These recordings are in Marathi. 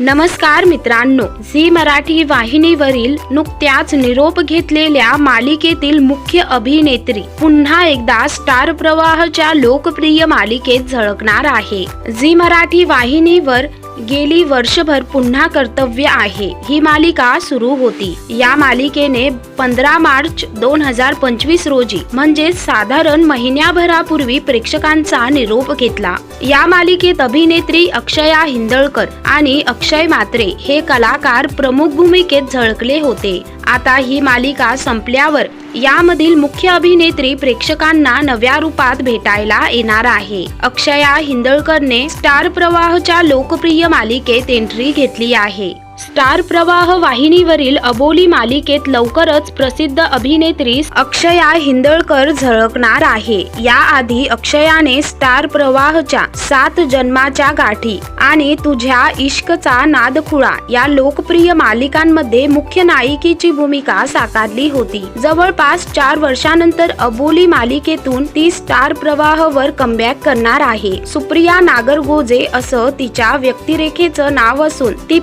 नमस्कार मित्रांनो झी मराठी वाहिनीवरील नुकत्याच निरोप घेतलेल्या मालिकेतील मुख्य अभिनेत्री पुन्हा एकदा स्टार प्रवाहच्या लोकप्रिय मालिकेत झळकणार आहे. झी मराठी वाहिनीवर गेली वर्षभर पुन्हा कर्तव्य आहे. ही मालिका सुरू होती. या मालिकेने पंधरा मार्च दोन हजार पंचवीस रोजी म्हणजे साधारण महिन्याभरापूर्वी प्रेक्षकांचा निरोप घेतला. या मालिकेत अभिनेत्री अक्षया हिंदळकर आणि अक्षय मात्रे हे कलाकार प्रमुख भूमिकेत झळकले होते. आता ही मालिका संपल्यावर यामधील मुख्य अभिनेत्री प्रेक्षकांना नव्या रूपात भेटायला येणार आहे. अक्षया हिंदळकरने स्टार प्रवाहच्या लोकप्रिय मालिकेत एंट्री घेतली आहे. स्टार प्रवाह वाहिनीवरील अबोली मालिकेत लवकरच प्रसिद्ध अभिनेत्री अक्षया हिंदळकर झळकणार आहे. याआधी अक्षयाने स्टार प्रवाहच्या सात जन्माच्या गाठी आणि तुझ्या इश्कचा नादखुळा या लोकप्रिय मालिकांमध्ये मुख्य नायिकेची भूमिका साकारली होती. जवळपास चार वर्षानंतर अबोली मालिकेतून ती स्टार प्रवाहवर कमबॅक करणार आहे. सुप्रिया नागरगोजे असं तिच्या व्यक्तिरेखेचं नाव असून ती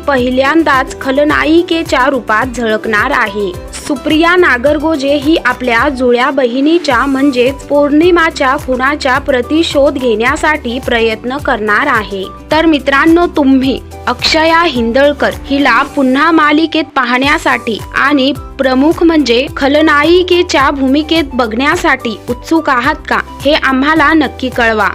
पहिल्यांदाच खलनायिकेच्या रूपात झळकणार आहे. सुप्रिया नागरगोजे ही आपल्या जुळ्या बहिणीच्या म्हणजेच पौर्णिमाच्या खुनाच्या प्रतिशोध घेण्यासाठी प्रयत्न करणार आहे. तर मित्रांनो तुम्ही अक्षया हिंदळकर हिला पुन्हा मालिकेत पाहण्यासाठी आणि प्रमुख म्हणजे खलनायिकेच्या भूमिकेत बघण्यासाठी उत्सुक आहात का हे आम्हाला नक्की कळवा.